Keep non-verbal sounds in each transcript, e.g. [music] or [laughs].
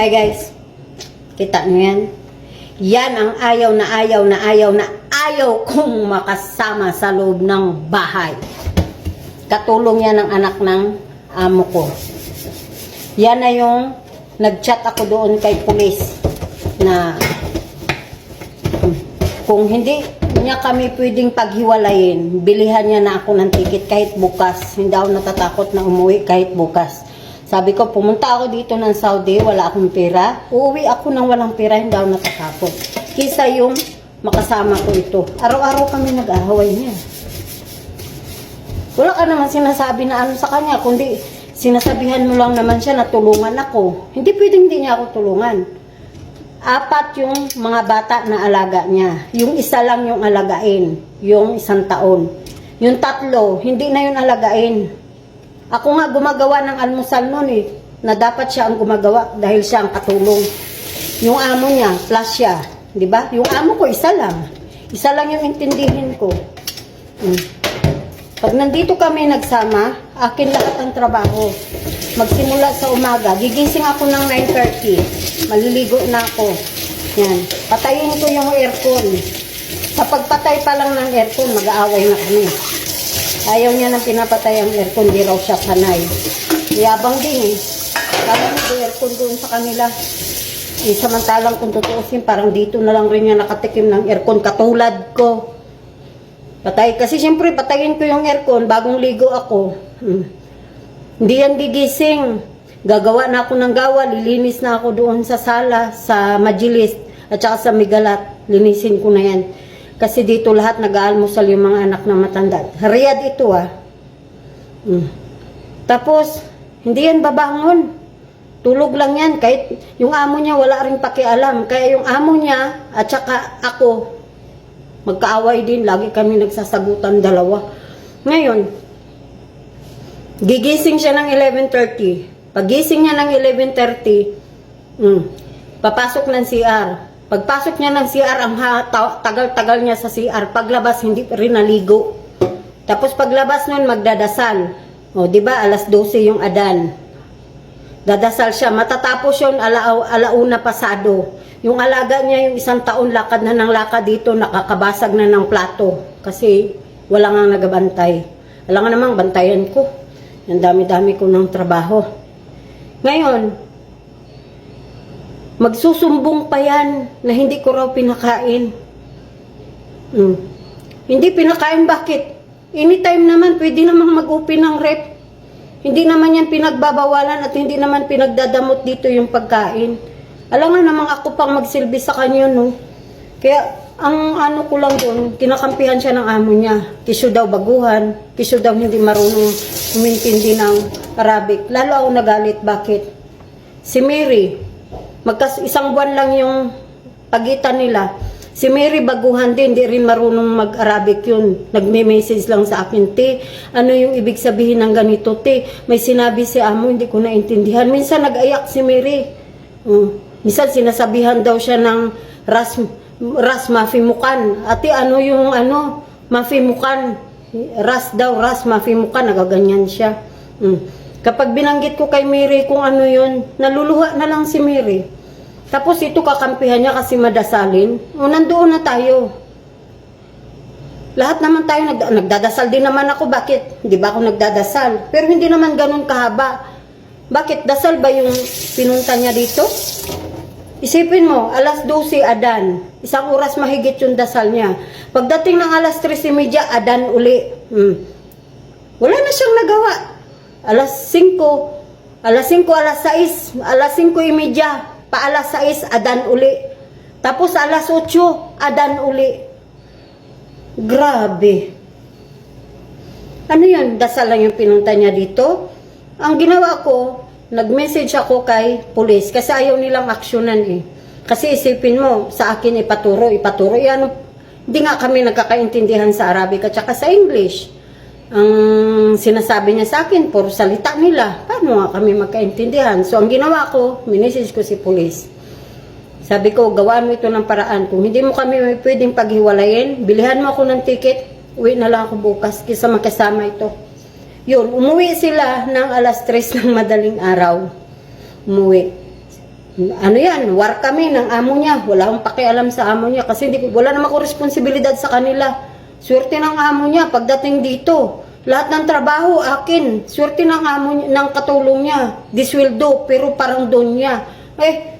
Hi guys. Kita nyo yan? Yan ang ayaw na ayaw na ayaw na ayaw kong makasama sa loob ng bahay. Katulong yan ng anak ng amo ko. Yan na yung nag-chat ako doon kay pulis na kung hindi niya kami pwedeng paghiwalayin, bilihan niya na ako ng ticket kahit bukas. Hindi ako natatakot na umuwi kahit bukas. Sabi ko, pumunta ako dito ng Saudi, wala akong pera. Uuwi ako ng walang pera, hindi ako natatakot. Kisa yung makasama ko ito. Araw-araw kami nag-ahaway niya. Wala ka naman sinasabi na ano sa kanya, kundi sinasabihan mo lang naman siya na tulungan ako. Hindi pwedeng hindi niya ako tulungan. Apat yung mga bata na alaga niya. Yung isa lang yung alagain, yung isang taon. Yung tatlo, hindi na yun alagain. Ako nga gumagawa ng almusal noon eh, na dapat siya ang gumagawa dahil siya ang katulong. Yung amo niya, plus siya. Di ba? Yung amo ko, isa lang. Isa lang yung intindihin ko. Hmm. Pag nandito kami nagsama, akin lahat ang trabaho. Magsimula sa umaga, gigising ako ng 9.30. Maliligo na ako. Yan. Patayin ko yung aircon. Sa pagpatay pa lang ng aircon, mag-aaway na kami. Ayaw niya nang pinapatay ang aircon, di raw siya sanay. Yabang din eh. Mo yung aircon doon sa kanila. Eh, samantalang kung tutuusin, parang dito na lang rin niya nakatikim ng aircon katulad ko. Patay. Kasi siyempre, patayin ko yung aircon bagong ligo ako. Hmm. Hindi yan gigising. Gagawa na ako ng gawa. Lilinis na ako doon sa sala, sa majilis, at saka sa migalat. Linisin ko na yan. Kasi dito lahat nag-aalmusal yung mga anak na matanda. Riyad ito ah. Hmm. Tapos, hindi yan babangon. Tulog lang yan. Kahit yung amo niya wala rin pakialam. Kaya yung amo niya at saka ako, magkaaway din. Lagi kami nagsasagutan dalawa. Ngayon, gigising siya ng 11.30. Pagising niya ng 11.30, mm, papasok ng CR. Pagpasok niya ng CR, ang tagal-tagal niya sa CR. Paglabas, hindi rin naligo. Tapos paglabas nun, magdadasal. O, di ba, alas 12 yung adan. Dadasal siya. Matatapos yun, ala, alauna pasado. Yung alaga niya, yung isang taon, lakad na ng lakad dito, nakakabasag na ng plato. Kasi wala nga nagabantay. Alam nga namang, bantayan ko. Ang dami-dami ko ng trabaho. Ngayon, magsusumbong pa yan na hindi ko raw pinakain. Hmm. Hindi pinakain, bakit? Anytime naman, pwede namang mag-open ng rep. Hindi naman yan pinagbabawalan at hindi naman pinagdadamot dito yung pagkain. Alam nga namang ako pang magsilbi sa kanya, no? Kaya, ang ano ko lang doon, kinakampihan siya ng amo niya. Kisyo daw baguhan, kisyo daw hindi marunong umintindi ng Arabic. Lalo ako nagalit, bakit? Si Mary, magkas isang buwan lang yung pagitan nila. Si Mary baguhan din, di rin marunong mag-Arabic yun. Nagme-message lang sa akin, te, ano yung ibig sabihin ng ganito, te? May sinabi si amo, hindi ko naintindihan. Minsan nag-ayak si Mary. Mm. Minsan sinasabihan daw siya ng ras, ras mafimukan. Ate, ano yung ano, mafimukan? Ras daw, ras mafimukan. Nagaganyan siya. Mm. Kapag binanggit ko kay Mary kung ano yun, naluluha na lang si Mary. Tapos ito kakampihan niya kasi madasalin. O, nandoon na tayo. Lahat naman tayo nagda- nagdadasal din naman ako. Bakit? Hindi ba ako nagdadasal? Pero hindi naman ganun kahaba. Bakit? Dasal ba yung pinunta niya dito? Isipin mo, alas 12 adan. Isang oras mahigit yung dasal niya. Pagdating ng alas 13.30, adan uli. Hmm. Wala na siyang nagawa. Alas 5, alas 5, alas 6, alas 5.30, pa alas 6, adan uli. Tapos alas 8, adan uli. Grabe. Ano yun? Dasal lang yung pinunta niya dito? Ang ginawa ko, nag-message ako kay police kasi ayaw nilang aksyonan eh. Kasi isipin mo, sa akin ipaturo, ipaturo. Eh, ano, hindi nga kami nagkakaintindihan sa Arabic at saka sa English. Ang sinasabi niya sa akin, puro salita nila. Paano nga kami magkaintindihan? So, ang ginawa ko, minisage ko si police. Sabi ko, gawaan mo ito ng paraan. Kung hindi mo kami pwedeng paghiwalayin, bilihan mo ako ng ticket, uwi na lang ako bukas kisa makasama ito. Yun, umuwi sila ng alas 3 ng madaling araw. Umuwi. ano yan, war kami ng amo niya. Wala akong pakialam sa amo niya kasi hindi, wala naman ko responsibilidad sa kanila. Swerte ng amo niya pagdating dito. Lahat ng trabaho akin. Swerte ng amo niya, ng katulong niya. Disweldo, pero parang doon niya. Eh,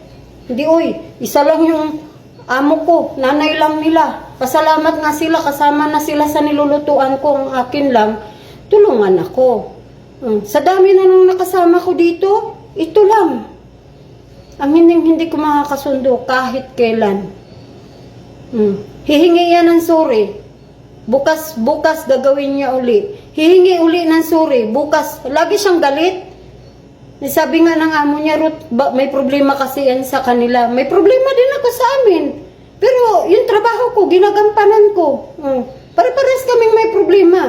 hindi oy, isa lang yung amo ko, nanay lang nila. Pasalamat nga sila, kasama na sila sa nilulutuan ko. Ang akin lang, tulungan ako. Mm, Sa dami na nung nakasama ko dito, ito lang. Ang hindi, hindi ko makakasundo kahit kailan. Hmm. Hihingi yan ng sorry. Bukas, bukas gagawin niya uli. Hihingi uli ng sorry. Bukas, lagi siyang galit. Sabi nga ng amo niya, Ruth, ba- may problema kasi yan sa kanila. May problema din ako sa amin. Pero yung trabaho ko, ginagampanan ko. Hmm. Pare-pares kaming may problema.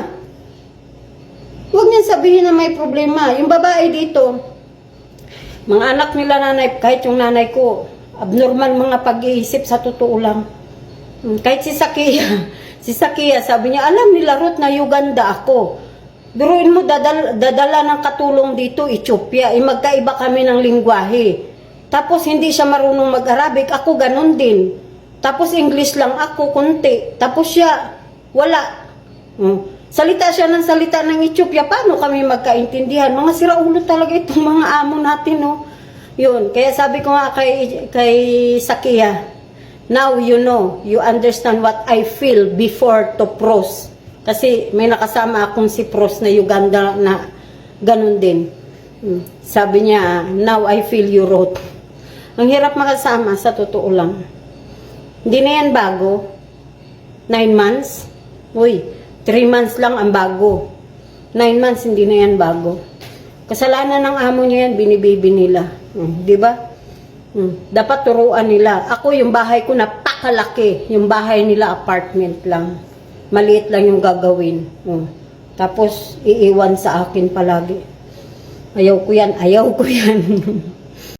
Huwag niyan sabihin na may problema. Yung babae dito, mga anak nila nanay, kahit yung nanay ko, abnormal mga pag-iisip sa totoo lang. Hmm, Kahit si Sakia, si Sakia, sabi niya, alam nila Ruth na Uganda ako. Biruin mo, dadal, dadala ng katulong dito, Ethiopia. Eh, magkaiba kami ng lingwahe. Tapos hindi siya marunong mag-Arabic, ako ganun din. Tapos English lang ako, kunti. Tapos siya, wala. Hmm. Salita siya ng salita ng Ethiopia, paano kami magkaintindihan? Mga siraulo talaga itong mga amo natin, no? Yun, kaya sabi ko nga kay, kay Sakia, now you know, you understand what I feel before to pros. Kasi may nakasama akong si pros na Uganda na ganun din. Hmm. Sabi niya, now I feel you wrote. Ang hirap makasama, sa totoo lang. Hindi na yan bago. Nine months? Uy, three months lang ang bago. Nine months, hindi na yan bago. Kasalanan ng amo niya yan, binibibi nila. Hmm, di ba? Hmm, dapat turuan nila. Ako, yung bahay ko napakalaki. Yung bahay nila, apartment lang. Maliit lang yung gagawin. Hmm. Tapos, iiwan sa akin palagi. Ayaw ko yan, ayaw ko yan. [laughs]